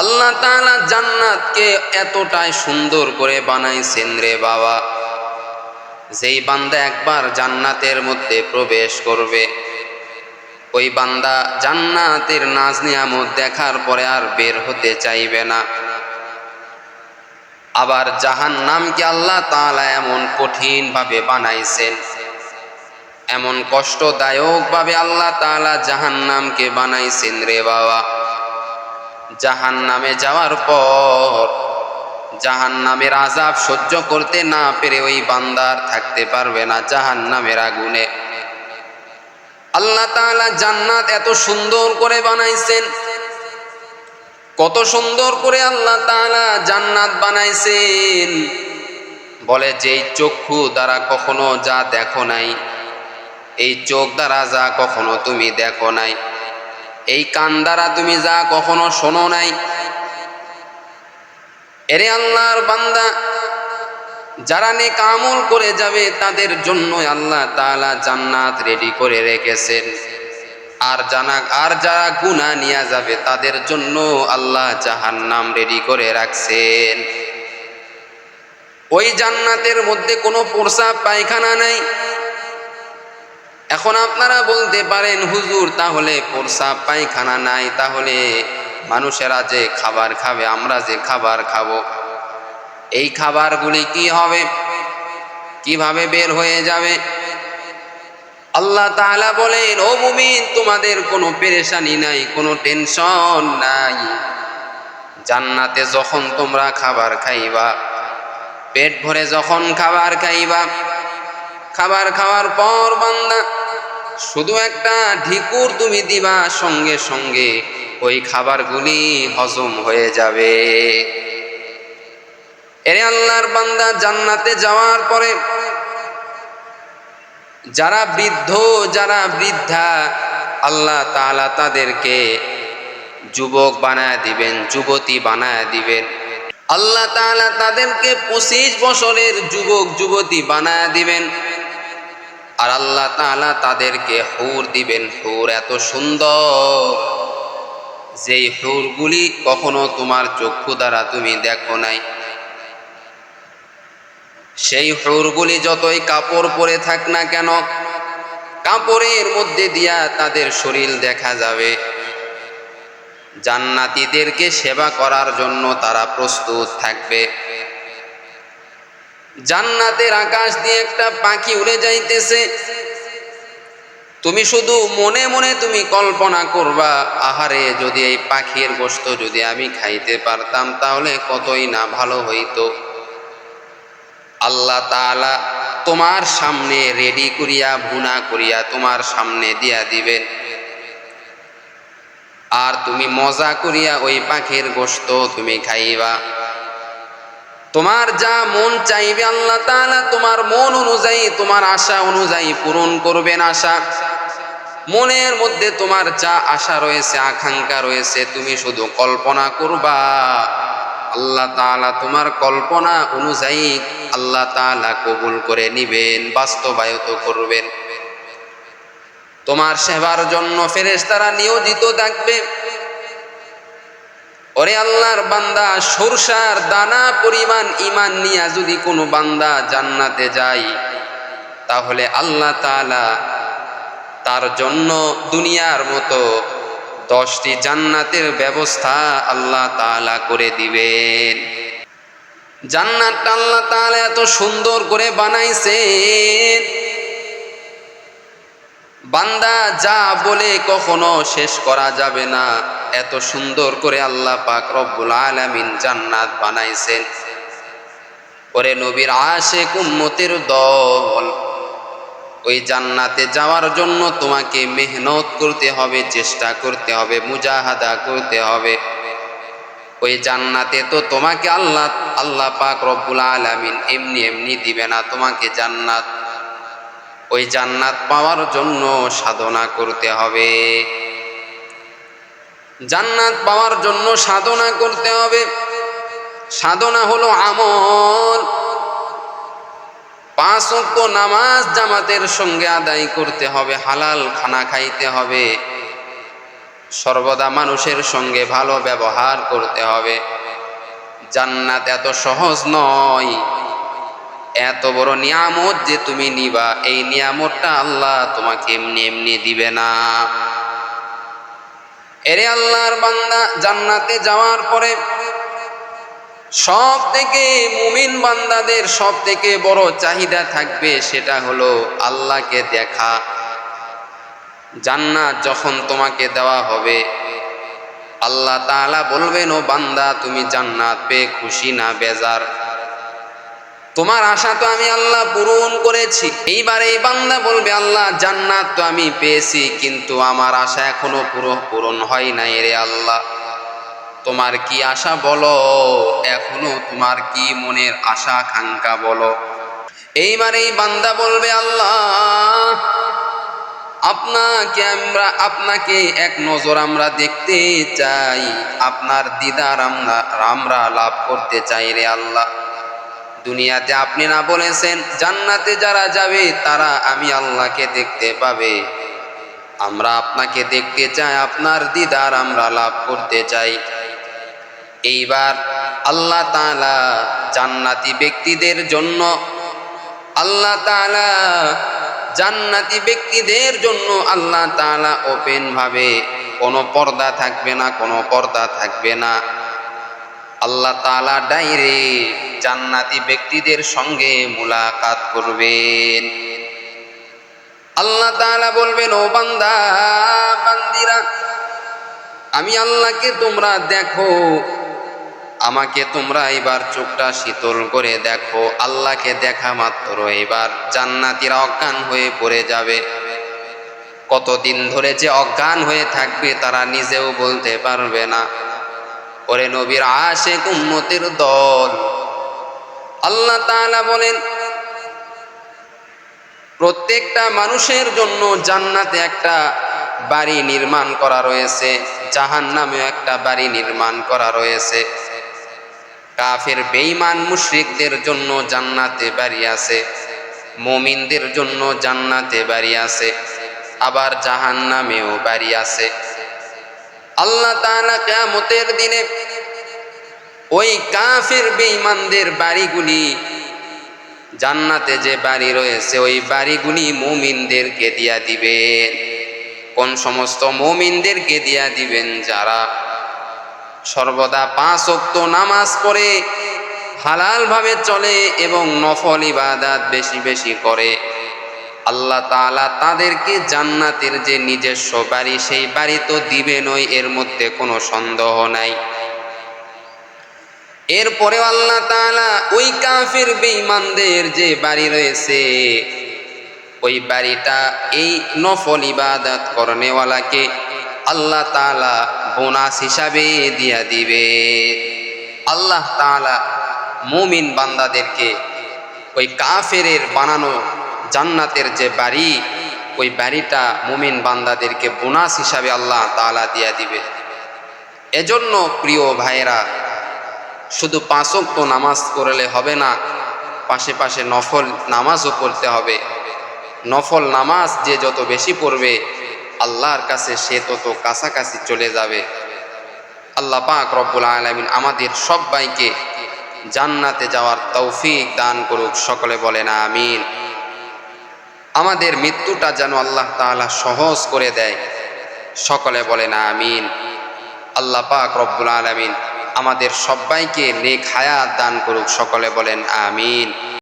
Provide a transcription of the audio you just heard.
আল্লাহ তাআলা জান্নাতকে এতটাই সুন্দর করে বানাইছেন রে বাবা। যেই বান্দা একবার জান্নাতের মধ্যে প্রবেশ করবে, ওই বান্দা জান্নাতের নাজ নিয়ামত দেখার পরে আর বের হতে চাইবে না। আবার জাহান নামকে আল্লাহ তালা এমন কঠিনভাবে বানাইছেন, এমন কষ্টদায়কভাবে আল্লাহ তাআলা জাহান নামকে বানাইছেন রে বাবা। জাহান নামে যাওয়ার পর জাহান নামের আজাব সহ্য করতে না পেরে ওই বান্দার থাকতে পারবে না জাহান নামের আগুনে। আল্লাহ তাআলা জান্নাত এত সুন্দর করে বানাইছেন, কত সুন্দর করে আল্লাহ তাআলা জান্নাত বানাইছেন। বলে, যেই চক্ষু দ্বারা কখনো যা দেখো নাই, এই চোখ দ্বারা যা কখনো তুমি দেখো নাই। এই কান দ্বারা তুমি যা কখনো শোনো নাই। এরে আল্লাহর বান্দা, যারা নে কামল করে যাবে, তাদের জন্য আল্লাহ তালা জান্নাত রেডি করে রেখেছেন। আর জানা, আর যারা গুণা নিয়ে যাবে, তাদের জন্য আল্লাহ জাহান্নাম রেডি করে রাখছেন। ওই জান্নাতের মধ্যে কোনো প্রসাব পায়খানা নাই। এখন আপনারা বলতে পারেন, হুজুর, তাহলে প্রসাব পায়খানা নাই, তাহলে মানুষেরা যে খাবার খাবে, আমরা যে খাবার খাব। এই খাবারগুলি কি হবে? কীভাবে বের হয়ে যাবে? আল্লাহ তাআলা বলেন, ও মুমিন, তোমাদের কোনো পেরেশানি নাই, কোনো টেনশন নাই। জান্নাতে যখন তোমরা খাবার খাইবা, পেট ভরে যখন খাবার খাইবা খাবার খাওয়ার পর বান্দা, শুধু একটা ঢিকুর তুমি দিবা সঙ্গে সঙ্গে, ওই খাবারগুলি হজম হয়ে যাবে। এরে আল্লাহর বান্দা, জান্নাতে যাওয়ার পরে যারা বৃদ্ধ, যারা বৃদ্ধা, আল্লাহ তালা তাদেরকে যুবক বানায় দিবেন, যুবতী বানায় দিবেন। আল্লাহ তাআলা তাদেরকে পঁচিশ বছরের যুবক, যুবতী বানায় দিবেন। আর আল্লাহ তাআলা তাদেরকে হুর দিবেন। হুর এত সুন্দর। যেই হুরগুলি কখনো তোমার চক্ষু দ্বারা তুমি দেখো নাই। সেই হুরগুলি যতই কাপড় পরে থাক না কেন, কাপড়ের মধ্যে দিয়া তাদের শরীর দেখা যাবে। জান্নাতীদেরকে সেবা করার জন্য তারা প্রস্তুত থাকবে। জান্নাতের আকাশ দিয়ে একটা পাখি উড়ে যাইতেছে। তুমি শুধু মনে মনে তুমি কল্পনা করবা, আহারে, যদি এই পাখির গোস্ত যদি আমি খাইতে পারতাম, তাহলে কতই না ভালো হইতো। আল্লাহ তাআলা তোমার সামনে রেডি করিয়া ভুনা করিয়া তোমার সামনে দিয়া দিবেন। আর তুমি মজা করিয়া ওই পাখির গোস্ত তুমি খাইবা। তোমার যা মন চাইবে আল্লাহ তাআলা, তোমার মন অনুযায়ী, তোমার আশা অনুযায়ী পূরণ করবেন আশা। মনের মধ্যে তোমার যা আশা রয়েছে, আকাঙ্ক্ষা রয়েছে, তুমি শুধু কল্পনা করবা। আল্লাহ তাআলা তোমার কল্পনা অনুযায়ী আল্লাহ তাআলা কবুল করে নিবেন, বাস্তবায়িত করবেন। তোমার সেবার জন্য ফেরেশতারা নিয়োজিত থাকবে। ওরে আল্লাহর বান্দা, সরষার দানা পরিমাণ ইমান নিয়া যদি কোনো বান্দা জান্নাতে যায়, তাহলে আল্লাহ তাআলা তার জন্য দুনিয়ার মতো দশটি জান্নাতের ব্যবস্থা আল্লাহ তাআলা করে দিবেন। জান্নাতটা আল্লাহ তালা এত সুন্দর করে বানাইছেন। বান্দা যা বলে কখনো শেষ করা যাবে না। এত সুন্দর করে আল্লাহ পাক রব্বুল আলামিন জান্নাত বানাইছেন। ওরে নবীর আশেক উম্মতের দল, ওই জান্নাতে যাওয়ার জন্য তোমাকে মেহনত করতে হবে, চেষ্টা করতে হবে, মুজাহাদা করতে হবে। ওই জান্নাতে তো তোমাকে আল্লাহ আল্লাহ পাক রব্বুল আলামিন এমনি এমনি দিবে না, তোমাকে জান্নাত, ওই জান্নাত পাওয়ার জন্য সাধনা করতে হবে। জান্নাত পাওয়ার জন্য সাধনা করতে হবে। সাধনা হলো আমল। পাঁচ অক্ত নামাজ জামাতের সঙ্গে আদায় করতে হবে, হালাল খানা খাইতে হবে। সর্বদা মানুষের সঙ্গে ভালো ব্যবহার করতে হবে। জান্নাত এত সহজ নয়। এত বড় নিয়ামত যে তুমি নিবা, এই নিয়ামতটা আল্লাহ তোমাকে এমনি এমনি দিবে না। এরে আল্লাহর বান্দা, জান্নাতে যাওয়ার পরে সব থেকে মুমিন বান্দাদের সব থেকে বড় চাহিদা থাকবে সেটা হলো আল্লাহকে দেখা। জান্নাত যখন তোমাকে দেওয়া হবে, আল্লাহ তাআলা বলবেন, ও বান্দা, তুমি জান্নাত পেয়ে খুশি না, বেজার। তোমার আশা তো আমি আল্লাহ পূরণ করেছি। এইবার এই বান্দা বলবে, আল্লাহ, জান্নাত তো আমি পেয়েছি, কিন্তু আমার আশা এখনও পুরো পূরণ হয় নাই রে আল্লাহ। তোমার কি আশা বলো? এখনও তোমার কি মনের আশা আকাঙ্ক্ষা বলো? এইবার এই বান্দা বলবে, আল্লাহ, আপনাকে আমরা, আপনাকে এক নজর আমরা দেখতে চাই। আপনার দিদার আমরা আমরা লাভ করতে চাই রে আল্লাহ। দুনিয়াতে আপনি না বলেছেন, জান্নাতে যারা যাবে, তারা আমি আল্লাহকে দেখতে পাবে। আমরা আপনাকে দেখতে চাই, আপনার দিদার আমরা লাভ করতে চাই। এইবার আল্লাহ তাআলা জান্নাতি ব্যক্তিদের জন্য, আল্লাহ তাআলা জান্নাতি ব্যক্তিদের জন্য আল্লাহ তাআলা ওপেন ভাবে কোনো পর্দা থাকবে না, কোনো পর্দা থাকবে না। আল্লাহ তাআলা ডাইরেক্ট জান্নাতি ব্যক্তিদের সঙ্গে মুলাকাত করবেন। আল্লাহ তাআলা বলবেন, ও বান্দা, বান্দিরা, আমি আল্লাহকে তোমরা দেখো, আমাকে তোমরা এবার চোখটা শীতল করে দেখো, আল্লাহকে দেখা মাত্র এবার জান্নাতিরা অজ্ঞান হয়ে পড়ে যাবে। কতদিন ধরে যে অজ্ঞান হয়ে থাকবে তারা নিজেও বলতে পারবে না। ওরে নবীর আশে উম্মতের দল আল্লাহ তাআলা বলেন, প্রত্যেকটা মানুষের জন্য জান্নাতে একটা বাড়ি নির্মাণ করা রয়েছে জাহান নামেও একটা বাড়ি নির্মাণ করা রয়েছে। কাফের, বেঈমান মুশরিকদের জন্য জান্নাতে বাড়ি আছে, মুমিনদের জন্য জান্নাতে বাড়ি আছে, আবার জাহান নামেও বাড়ি আছে। আল্লাহ তাআলা কিয়ামতের দিনে ওই কাফের বেঈমানদের বাড়িগুলি, জান্নাতে যে বাড়ি রয়েছে, ওই বাড়িগুলি মুমিনদেরকে দিয়া দিবেন। কোন সমস্ত মুমিনদেরকে দিয়া দিবেন যারা সর্বদা পাঁচ অক্ত নামাজ পড়ে, হালালভাবে চলে এবং নফল ইবাদাত বেশি বেশি করে। আল্লাহ তাআলা তাদেরকে জান্নাতের যে নিজস্ব বাড়ি, সেই বাড়ি তো দিবেনই, এর মধ্যে কোনো সন্দেহ নাই। এরপরে আল্লাহ তাআলা ওই কাফের বেঈমানদের যে বাড়ি রয়েছে, ওই বাড়িটা এই নফল ইবাদত করনেওয়ালাকে আল্লাহ তাআলা বোনাস হিসাবে দিয়া দিবে। আল্লাহ তাআলা মুমিন বান্দাদেরকে ওই কাফেরের বানানো জান্নাতের যে বাড়ি, ওই বাড়িটা মুমিন বান্দাদেরকে বোনাস হিসাবে আল্লাহ তাআলা দিয়া দিবে। এজন্য প্রিয় ভাইরা শুধু পাঁচক তো নামাজ করলে হবে না, পাশে পাশে নফল নামাজও পড়তে হবে। নফল নামাজ যে যত বেশি পড়বে, আল্লাহর কাছে সে তত কাছাকাছি চলে যাবে। আল্লাহ পাক রব্বুল আলমিন আমাদের সবাইকে জান্নাতে যাওয়ার তৌফিক দান করুক, সকলে বলেন আমিন। আমাদের মৃত্যুটা যেন আল্লাহ তাআলা সহজ করে দেয়, সকলে বলেন আমিন। আল্লাহ পাক রব্বুল আলমিন আমাদের সবাইকে নেক হায়াত দান করুক। সকলে বলেন আমিন।